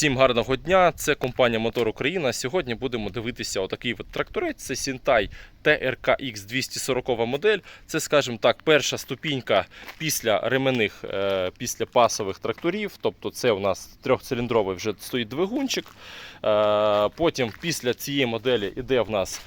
Всім гарного дня! Це компанія Мотор Україна. Сьогодні будемо дивитися отакий от тракторець. Це Сінтай TRKX 240 модель. Це, скажімо так, перша ступінька після ременних, е, після пасових тракторів. Тобто це у нас трьохциліндровий вже стоїть двигунчик. Е, Потім після цієї моделі йде в нас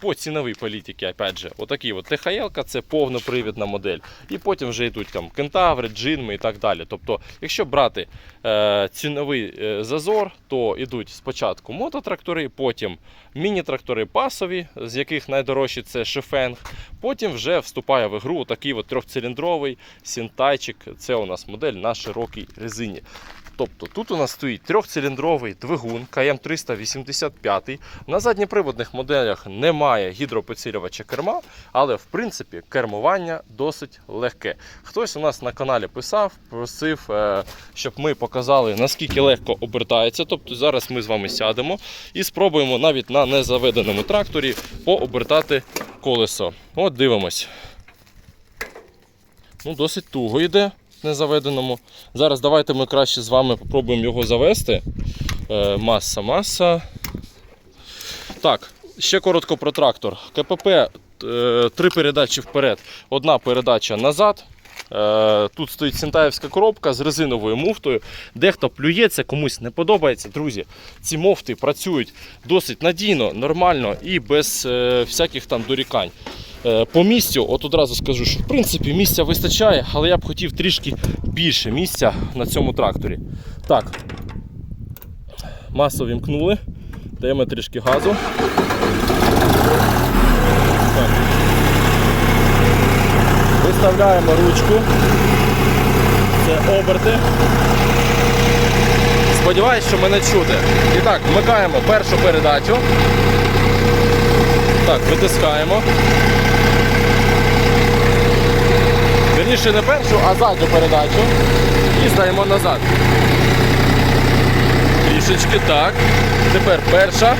по ціновій політиці, опять же, отакий от ТХЛ, це повнопривідна модель. І потім вже йдуть там кентаври, джинми і так далі. Тобто, якщо брати е, ціновий е, зазор, то йдуть спочатку мототрактори, потім міні-трактори пасові, з яких найдорожчі це шифенг. Потім вже вступає в ігру такий от трьохциліндровий сінтайчик. Це у нас модель на широкій резині. Тобто тут у нас стоїть трьохциліндровий двигун КМ385. На задньоприводних моделях немає гідропідсилювача керма, але в принципі кермування досить легке. Хтось у нас на каналі писав, просив, е, щоб ми показали наскільки легко обертається. Тобто зараз ми з вами сядемо і спробуємо навіть на незаведеному тракторі пообертати колесо. От дивимось. Ну, досить туго йде незаведеному. Зараз давайте ми краще з вами попробуємо його завести. Е, маса, маса. Так, ще коротко про трактор. КПП е, три передачі вперед, одна передача назад. Е, Тут стоїть синтаївська коробка з резиновою муфтою. Дехто плюється, комусь не подобається. Друзі, ці муфти працюють досить надійно, нормально і без всяких там дорікань. Е, По місцю, от одразу скажу, що в принципі місця вистачає, але я б хотів трішки більше місця на цьому тракторі. Так, масу вімкнули, даємо трішки газу. Так. Виставляємо ручку. Це оберти. Сподіваюсь, що мене чути. І так, вмикаємо першу передачу. Так, витискаємо. Вірніше не першу, а задню передачу. І здаємо назад. Трішечки так. Тепер перша.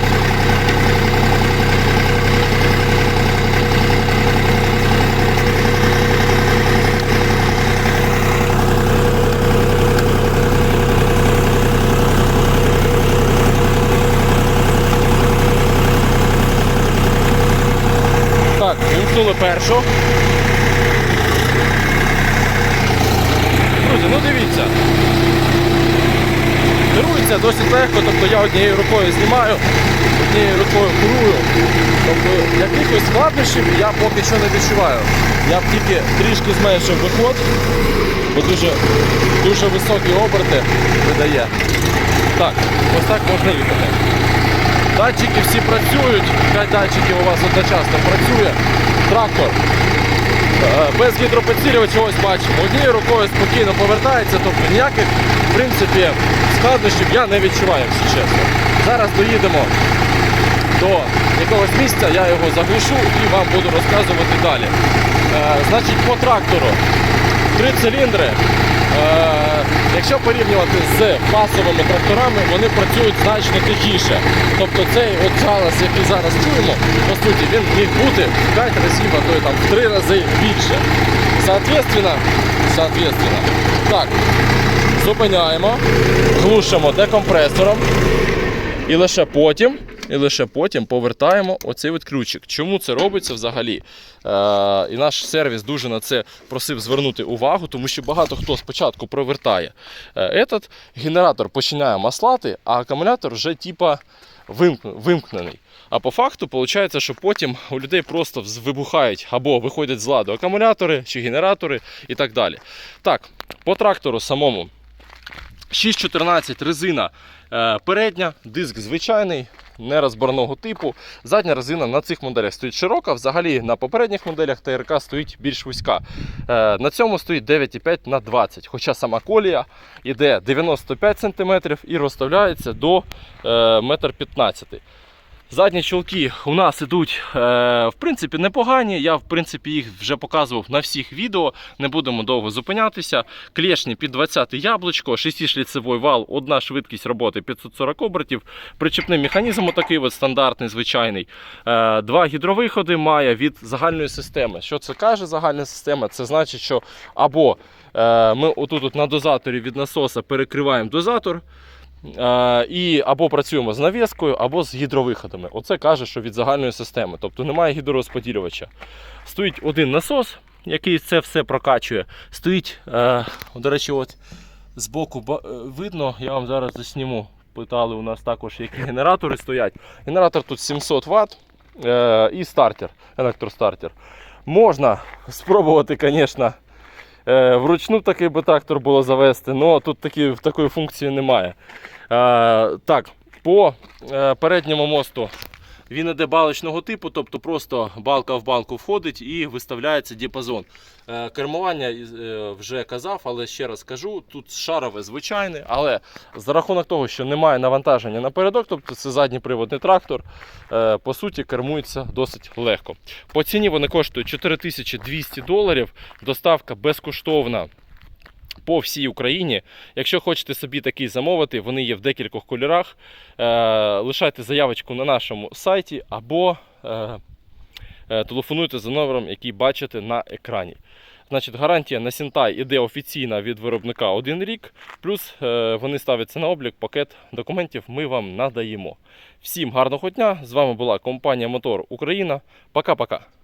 Так, першу. Друзі, ну дивіться. Керується досить легко, тобто я однією рукою знімаю, однією рукою керую. Тобто якихось складнощів я поки що не відчуваю. Я б тільки трішки зменшив виход, бо дуже, дуже високі оберти видає. Так, ось так можна їхати. Датчики всі працюють, 5 датчиків у вас одночасно працює. Трактор е, без гідропідсилювача ось бачимо. Однією рукою спокійно повертається, тобто ніяких в принципі, складнощів я не відчуваю, якщо чесно. Зараз доїдемо до якогось місця, я його заглушу і вам буду розказувати далі. Е, значить, по трактору три циліндри. Е, якщо порівнювати з пасовими тракторами, вони працюють значно тихіше. Тобто цей от галас, який зараз чуємо, по він міг бути в 5 разів, а то й там в 3 рази більше. Соответственно, соответственно. Так, зупиняємо, глушимо декомпресором і лише потім. І лише потім повертаємо оцей от ключик. Чому це робиться взагалі? Е, і наш сервіс дуже на це просив звернути увагу, тому що багато хто спочатку провертає е, этот, генератор починає маслати, а акумулятор вже типа вимкнений. А по факту виходить, що потім у людей просто вибухають або виходять з ладу акумулятори чи генератори і так далі. Так, по трактору самому 614 резина е, передня, диск звичайний, нерозборного типу. Задня резина на цих моделях стоїть широка. Взагалі на попередніх моделях ТРК стоїть більш вузька. Е, на цьому стоїть 9,5 на 20 Хоча сама колія йде 95 см і розставляється до е, 1,15 м. Задні чолки у нас ідуть е, в принципі непогані. Я в принципі їх вже показував на всіх відео. Не будемо довго зупинятися. Клешні під 20 яблучко, 6-шліцевий вал, одна швидкість роботи 540 обертів. Причепний механізм отакий от стандартний, звичайний. Е, два гідровиходи має від загальної системи. Що це каже загальна система? Це значить, що або е, ми отут от на дозаторі від насоса перекриваємо дозатор. І або працюємо з навіскою, або з гідровиходами. Оце каже, що від загальної системи. Тобто немає гідророзподілювача. Стоїть один насос, який це все прокачує. Стоїть, е, до речі, от збоку ба- е, видно, я вам зараз засніму. Питали у нас також, які генератори стоять. Генератор тут 700 Вт е, і стартер, електростартер. Можна спробувати, звісно, вручну такий би трактор було завести, але тут такі, такої функції немає. Е, так, по е, передньому мосту він іде балочного типу, тобто просто балка в балку входить і виставляється діапазон. Е, Кермування е, вже казав, але ще раз кажу, тут шарове звичайне, але за рахунок того, що немає навантаження напередок, тобто це задній приводний трактор, е, по суті кермується досить легко. По ціні вони коштують 4200 доларів, доставка безкоштовна. По всій Україні. Якщо хочете собі такий замовити, вони є в декількох кольорах. Е, лишайте заявочку на нашому сайті або е, е, телефонуйте за номером, який бачите на екрані. Значить, гарантія на Сінтай іде офіційна від виробника один рік, плюс вони ставляться на облік, пакет документів ми вам надаємо. Всім гарного дня! З вами була компанія Мотор Україна. Пока-пока.